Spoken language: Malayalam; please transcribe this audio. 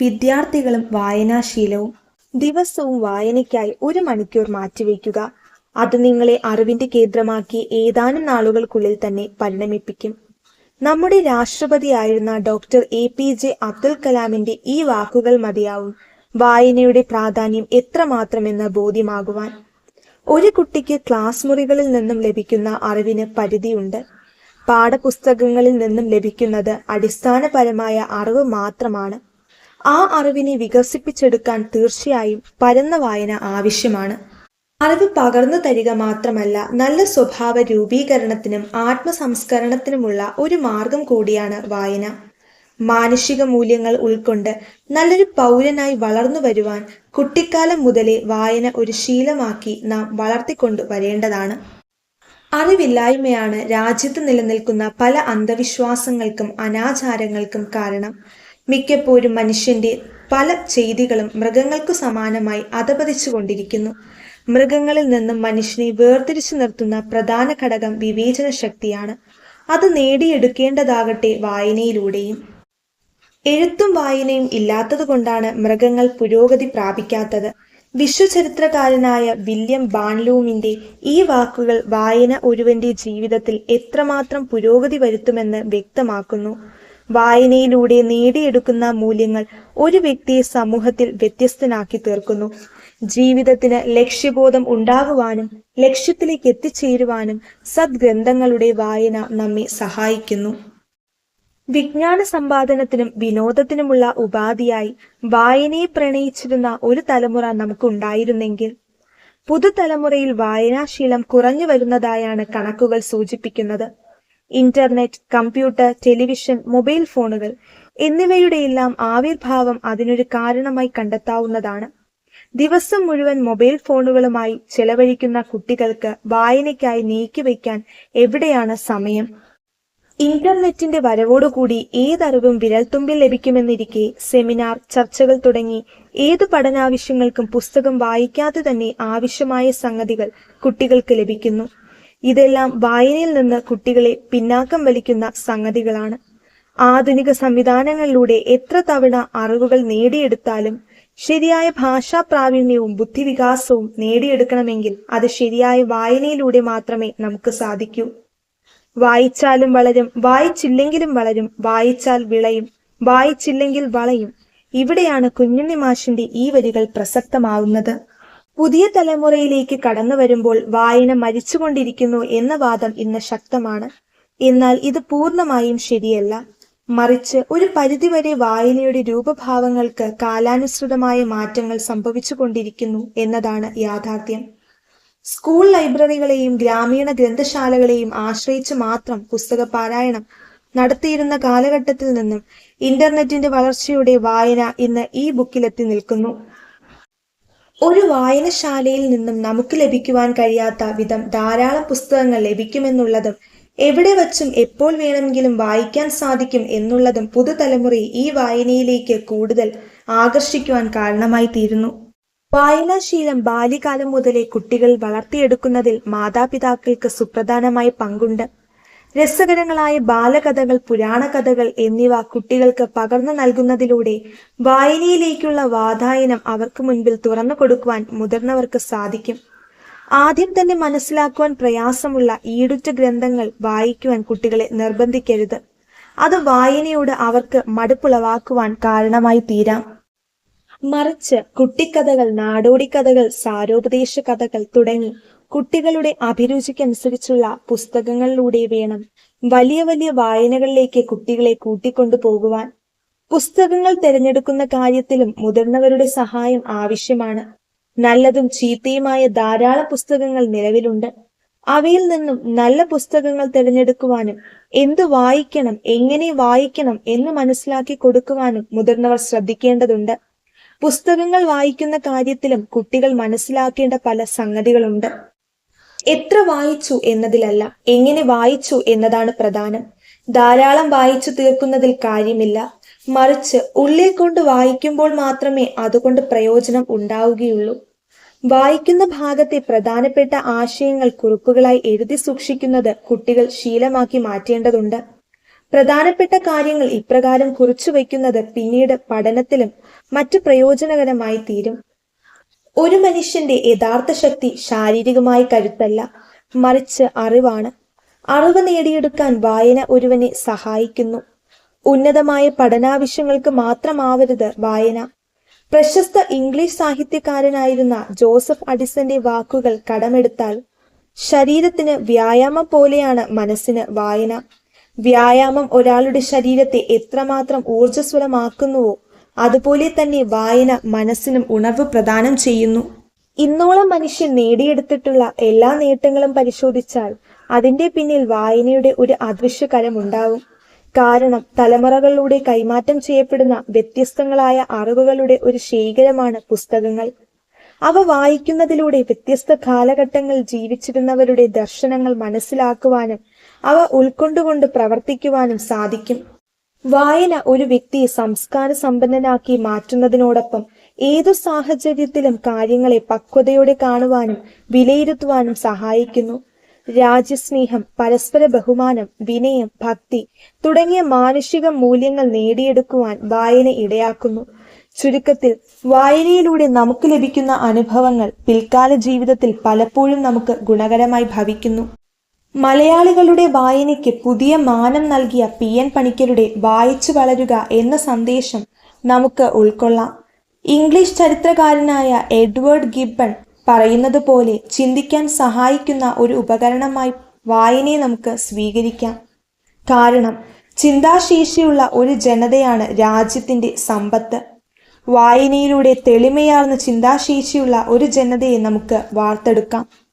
വിദ്യാർത്ഥികളും വായനാശീലവും ദിവസവും വായനയ്ക്കായി ഒരു മണിക്കൂർ മാറ്റിവെക്കുക അത് നിങ്ങളെ അറിവിന്റെ കേന്ദ്രമാക്കി ഏതാനും നാളുകൾക്കുള്ളിൽ തന്നെ പരിണമിപ്പിക്കും. നമ്മുടെ രാഷ്ട്രപതിയായിരുന്ന doctor A P J Abdul കലാമിന്റെ ഈ വാക്കുകൾ മതിയാവും. വായനയുടെ പ്രാധാന്യം എത്രമാത്രമെന്ന് ബോധ്യമാകുവാൻ. ഒരു കുട്ടിക്ക് ക്ലാസ് മുറികളിൽ നിന്നും ലഭിക്കുന്ന അറിവിന് പരിധിയുണ്ട്. പാഠപുസ്തകങ്ങളിൽ നിന്നും ലഭിക്കുന്നത് അടിസ്ഥാനപരമായ അറിവ് മാത്രമാണ്. ആ അറിവിനെ വികസിപ്പിച്ചെടുക്കാൻ തീർച്ചയായും പരന്ന വായന ആവശ്യമാണ്. അറിവ് പകർന്നു തരിക മാത്രമല്ല നല്ല സ്വഭാവ രൂപീകരണത്തിനും ആത്മസംസ്കരണത്തിനുമുള്ള ഒരു മാർഗം കൂടിയാണ് വായന. മാനുഷിക മൂല്യങ്ങൾ ഉൾക്കൊണ്ട് നല്ലൊരു പൗരനായി വളർന്നു വരുവാൻ കുട്ടിക്കാലം മുതലേ വായന ഒരു ശീലമാക്കി നാം വളർത്തിക്കൊണ്ടു വരേണ്ടതാണ്. അറിവില്ലായ്മയാണ് രാജ്യത്ത് നിലനിൽക്കുന്ന പല അന്ധവിശ്വാസങ്ങൾക്കും അനാചാരങ്ങൾക്കും കാരണം. മിക്കപ്പോഴും മനുഷ്യന്റെ പല ചെയ്തികളും മൃഗങ്ങൾക്കു സമാനമായി അധപതിച്ചു കൊണ്ടിരിക്കുന്നു മൃഗങ്ങളിൽ നിന്നും മനുഷ്യനെ വേർതിരിച്ചു നിർത്തുന്ന പ്രധാന ഘടകം വിവേചന ശക്തിയാണ്. അത് നേടിയെടുക്കേണ്ടതാകട്ടെ വായനയിലൂടെയും. എഴുത്തും വായനയും ഇല്ലാത്തതുകൊണ്ടാണ് മൃഗങ്ങൾ പുരോഗതി പ്രാപിക്കാത്തത്. വിശ്വചരിത്രകാരനായ വില്യം ബാൺലൂമിന്റെ ഈ വാക്കുകൾ വായന ഒരുവന്റെ ജീവിതത്തിൽ എത്രമാത്രം പുരോഗതി വരുത്തുമെന്ന് വ്യക്തമാക്കുന്നു. വായനയിലൂടെ നേടിയെടുക്കുന്ന മൂല്യങ്ങൾ ഒരു വ്യക്തിയെ സമൂഹത്തിൽ വ്യത്യസ്തനാക്കി തീർക്കുന്നു. ജീവിതത്തിന് ലക്ഷ്യബോധം ഉണ്ടാകുവാനും ലക്ഷ്യത്തിലേക്ക് എത്തിച്ചേരുവാനും സദ്ഗ്രന്ഥങ്ങളുടെ വായന നമ്മെ സഹായിക്കുന്നു. വിജ്ഞാന സമ്പാദനത്തിനും വിനോദത്തിനുമുള്ള ഉപാധിയായി വായനയെ പ്രണയിച്ചിരുന്ന ഒരു തലമുറ നമുക്കുണ്ടായിരുന്നെങ്കിൽ പുതുതലമുറയിൽ വായനാശീലം കുറഞ്ഞു വരുന്നതായാണ് കണക്കുകൾ സൂചിപ്പിക്കുന്നത്. ഇന്റർനെറ്റ് കമ്പ്യൂട്ടർ ടെലിവിഷൻ മൊബൈൽ ഫോണുകൾ എന്നിവയുടെയെല്ലാം ആവിർഭാവം അതിനൊരു കാരണമായി കണ്ടെത്താവുന്നതാണ്. ദിവസം മുഴുവൻ മൊബൈൽ ഫോണുകളുമായി ചെലവഴിക്കുന്ന കുട്ടികൾക്ക് വായനയ്ക്കായി നീക്കിവെക്കാൻ എവിടെയാണ് സമയം? ഇന്റർനെറ്റിന്റെ വരവോടുകൂടി ഏതറിവും വിരൽത്തുമ്പിൽ ലഭിക്കുമെന്നിരിക്കെ സെമിനാർ ചർച്ചകൾ തുടങ്ങി ഏതു പഠനാവശ്യങ്ങൾക്കും പുസ്തകം വായിക്കാതെ തന്നെ ആവശ്യമായ സംഗതികൾ കുട്ടികൾക്ക് ലഭിക്കുന്നു. ഇതെല്ലാം വായനയിൽ നിന്ന് കുട്ടികളെ പിന്നാക്കം വലിക്കുന്ന സംഗതികളാണ്. ആധുനിക സംവിധാനങ്ങളിലൂടെ എത്ര തവണ അറിവുകൾ നേടിയെടുത്താലും ശരിയായ ഭാഷാ പ്രാവീണ്യവും ബുദ്ധിവികാസവും നേടിയെടുക്കണമെങ്കിൽ അത് ശരിയായ വായനയിലൂടെ മാത്രമേ നമുക്ക് സാധിക്കൂ. വായിച്ചാലും വളരും വായിച്ചില്ലെങ്കിലും വളരും വായിച്ചാൽ വിളയും വായിച്ചില്ലെങ്കിൽ വളയും. ഇവിടെയാണ് കുഞ്ഞുണ്ണി മാഷിന്റെ ഈ വരികൾ പ്രസക്തമാവുന്നത്. പുതിയ തലമുറയിലേക്ക് കടന്നു വരുമ്പോൾ വായന മരിച്ചുകൊണ്ടിരിക്കുന്നു എന്ന വാദം ഇന്ന് ശക്തമാണ്. എന്നാൽ ഇത് പൂർണമായും ശരിയല്ല. മറിച്ച് ഒരു പരിധിവരെ വായനയുടെ രൂപഭാവങ്ങൾക്ക് കാലാനുസൃതമായ മാറ്റങ്ങൾ സംഭവിച്ചുകൊണ്ടിരിക്കുന്നു എന്നതാണ് യാഥാർത്ഥ്യം. സ്കൂൾ ലൈബ്രറികളെയും ഗ്രാമീണ ഗ്രന്ഥശാലകളെയും ആശ്രയിച്ച് മാത്രം പുസ്തക പാരായണം നടത്തിയിരുന്ന കാലഘട്ടത്തിൽ നിന്നും ഇന്റർനെറ്റിന്റെ വളർച്ചയുടെ വായന ഇന്ന് ഈ ബുക്കിലെത്തി നിൽക്കുന്നു. ഒരു വായനശാലയിൽ നിന്നും നമുക്ക് ലഭിക്കുവാൻ കഴിയാത്ത വിധം ധാരാളം പുസ്തകങ്ങൾ ലഭിക്കുമെന്നുള്ളതും എവിടെ വച്ചും എപ്പോൾ വേണമെങ്കിലും വായിക്കാൻ സാധിക്കും എന്നുള്ളതും പുതുതലമുറയെ ഈ വായനയിലേക്ക് കൂടുതൽ ആകർഷിക്കുവാൻ കാരണമായി തീരുന്നു. വായനാശീലം ബാല്യകാലം മുതലേ കുട്ടികൾ വളർത്തിയെടുക്കുന്നതിൽ മാതാപിതാക്കൾക്ക് സുപ്രധാനമായ പങ്കുണ്ട്. രസകരങ്ങളായ ബാലകഥകൾ പുരാണകഥകൾ എന്നിവ കുട്ടികൾക്ക് പകർന്നു നൽകുന്നതിലൂടെ വായനയിലേക്കുള്ള വാതായനം അവർക്ക് മുൻപിൽ തുറന്നു കൊടുക്കുവാൻ മുതിർന്നവർക്ക് സാധിക്കും. ആദ്യം തന്നെ മനസ്സിലാക്കുവാൻ പ്രയാസമുള്ള ഈടുറ്റ ഗ്രന്ഥങ്ങൾ വായിക്കുവാൻ കുട്ടികളെ നിർബന്ധിക്കരുത്. അത് വായനയോട് അവർക്ക് മടുപ്പുളവാക്കുവാൻ കാരണമായി തീരാം. മറിച്ച് കുട്ടിക്കഥകൾ നാടോടിക്കഥകൾ സാരോപദേശ കഥകൾ തുടങ്ങി കുട്ടികളുടെ അഭിരുചിക്കനുസരിച്ചുള്ള പുസ്തകങ്ങളിലൂടെ വേണം വലിയ വലിയ വായനകളിലേക്ക് കുട്ടികളെ കൂട്ടിക്കൊണ്ടു പോകുവാൻ. പുസ്തകങ്ങൾ തിരഞ്ഞെടുക്കുന്ന കാര്യത്തിലും മുതിർന്നവരുടെ സഹായം ആവശ്യമാണ്. നല്ലതും ചീത്തയുമായ ധാരാളം പുസ്തകങ്ങൾ നിലവിലുണ്ട്. അവയിൽ നിന്നും നല്ല പുസ്തകങ്ങൾ തിരഞ്ഞെടുക്കുവാനും എന്തു വായിക്കണം എങ്ങനെ വായിക്കണം എന്ന് മനസ്സിലാക്കി കൊടുക്കുവാനും മുതിർന്നവർ ശ്രദ്ധിക്കേണ്ടതുണ്ട്. പുസ്തകങ്ങൾ വായിക്കുന്ന കാര്യത്തിലും കുട്ടികൾ മനസ്സിലാക്കേണ്ട പല സംഗതികളുണ്ട്. എത്ര വായിച്ചു എന്നതിലല്ല എങ്ങനെ വായിച്ചു എന്നതാണ് പ്രധാനം. ധാരാളം വായിച്ചു തീർക്കുന്നതിൽ കാര്യമില്ല. മറിച്ച് ഉള്ളിൽ കൊണ്ട് വായിക്കുമ്പോൾ മാത്രമേ അതുകൊണ്ട് പ്രയോജനം ഉണ്ടാവുകയുള്ളൂ. വായിക്കുന്ന ഭാഗത്തെ പ്രധാനപ്പെട്ട ആശയങ്ങൾ കുറിപ്പുകളായി എഴുതി സൂക്ഷിക്കുന്നത് കുട്ടികൾ ശീലമാക്കി മാറ്റേണ്ടതുണ്ട്. പ്രധാനപ്പെട്ട കാര്യങ്ങൾ ഇപ്രകാരം കുറിച്ചു വയ്ക്കുന്നത് പിന്നീട് പഠനത്തിലും മറ്റു പ്രയോജനകരമായി തീരും. ഒരു മനുഷ്യന്റെ യഥാർത്ഥ ശക്തി ശാരീരികമായ കരുത്തല്ല മറിച്ച് അറിവാണ്. അറിവ് നേടിയെടുക്കാൻ വായന ഒരുവനെ സഹായിക്കുന്നു. ഉന്നതമായ പഠനാവശ്യങ്ങൾക്ക് മാത്രമാവരുത് വായന. പ്രശസ്ത ഇംഗ്ലീഷ് സാഹിത്യകാരനായിരുന്ന ജോസഫ് അഡിസന്റെ വാക്കുകൾ കടമെടുത്താൽ ശരീരത്തിന് വ്യായാമം പോലെയാണ് മനസ്സിന് വായന. വ്യായാമം ഒരാളുടെ ശരീരത്തെ എത്രമാത്രം ഊർജസ്വലമാക്കുന്നുവോ അതുപോലെ തന്നെ വായന മനസ്സിനും ഉണർവ് പ്രദാനം ചെയ്യുന്നു. ഇന്നോളം മനുഷ്യൻ നേടിയെടുത്തിട്ടുള്ള എല്ലാ നേട്ടങ്ങളും പരിശോധിച്ചാൽ അതിന്റെ പിന്നിൽ വായനയുടെ ഒരു അദൃശ്യകരമുണ്ടാവും കാരണം തലമുറകളിലൂടെ കൈമാറ്റം ചെയ്യപ്പെടുന്ന വ്യത്യസ്തങ്ങളായ അറിവുകളുടെ ഒരു ശേഖരമാണ് പുസ്തകങ്ങൾ. അവ വായിക്കുന്നതിലൂടെ വ്യത്യസ്ത കാലഘട്ടങ്ങൾ ജീവിച്ചിരുന്നവരുടെ ദർശനങ്ങൾ മനസ്സിലാക്കുവാനും അവ ഉൾക്കൊണ്ടുകൊണ്ട് പ്രവർത്തിക്കുവാനും സാധിക്കും. വായന ഒരു വ്യക്തിയെ സംസ്കാര സമ്പന്നനാക്കി മാറ്റുന്നതിനോടൊപ്പം ഏതു സാഹചര്യത്തിലും കാര്യങ്ങളെ പക്വതയോടെ കാണുവാനും വിലയിരുത്തുവാനും സഹായിക്കുന്നു. രാജ്യസ്നേഹം പരസ്പര ബഹുമാനം വിനയം ഭക്തി തുടങ്ങിയ മാനുഷിക മൂല്യങ്ങൾ നേടിയെടുക്കുവാൻ വായന ഇടയാക്കുന്നു. ചുരുക്കത്തിൽ വായനയിലൂടെ നമുക്ക് ലഭിക്കുന്ന അനുഭവങ്ങൾ പിൽക്കാല ജീവിതത്തിൽ പലപ്പോഴും നമുക്ക് ഗുണകരമായി ഭവിക്കുന്നു. മലയാളികളുടെ വായനയ്ക്ക് പുതിയ മാനം നൽകിയ പി. എൻ. പണിക്കരുടെ വായിച്ചു വളരുക എന്ന സന്ദേശം നമുക്ക് ഉൾക്കൊള്ളാം. ഇംഗ്ലീഷ് ചരിത്രകാരനായ എഡ്വേർഡ് ഗിബ്ബൺ പറയുന്നത് പോലെ ചിന്തിക്കാൻ സഹായിക്കുന്ന ഒരു ഉപകരണമായി വായനയെ നമുക്ക് സ്വീകരിക്കാം. കാരണം ചിന്താശേഷിയുള്ള ഒരു ജനതയാണ് രാജ്യത്തിന്റെ സമ്പത്ത്. വായനയിലൂടെ തെളിമയാർന്ന ചിന്താശേഷിയുള്ള ഒരു ജനതയെ നമുക്ക് വാർത്തെടുക്കാം.